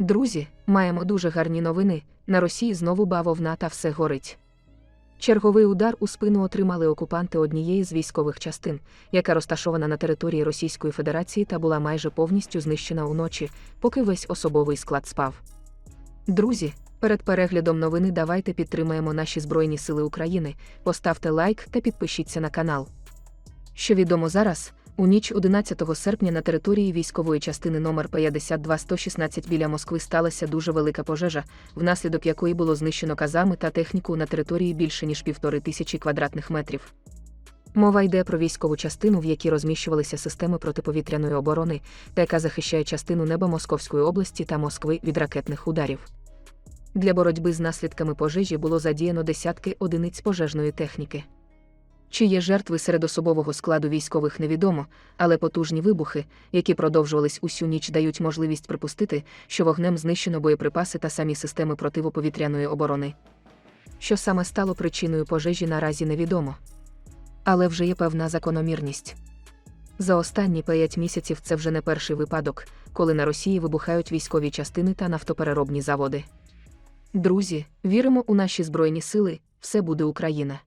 Друзі, маємо дуже гарні новини. На Росії знову бавовна та все горить. Черговий удар у спину отримали окупанти однієї з військових частин, яка розташована на території Російської Федерації та була майже повністю знищена уночі, поки весь особовий склад спав. Друзі, перед переглядом новини давайте підтримаємо наші Збройні Сили України, поставте лайк та підпишіться на канал. Що відомо зараз, у ніч 11 серпня на території військової частини номер 52116 біля Москви сталася дуже велика пожежа, внаслідок якої було знищено казами та техніку на території більше ніж півтори тисячі квадратних метрів. Мова йде про військову частину, в якій розміщувалися системи протиповітряної оборони, та яка захищає частину неба Московської області та Москви від ракетних ударів. Для боротьби з наслідками пожежі було задіяно десятки одиниць пожежної техніки. Чи є жертви серед особового складу військових невідомо, але потужні вибухи, які продовжувались усю ніч, дають можливість припустити, що вогнем знищено боєприпаси та самі системи противоповітряної оборони. Що саме стало причиною пожежі, наразі невідомо. Але вже є певна закономірність. За останні 5 місяців це вже не перший випадок, коли на Росії вибухають військові частини та нафтопереробні заводи. Друзі, віримо у наші Збройні сили, все буде Україна!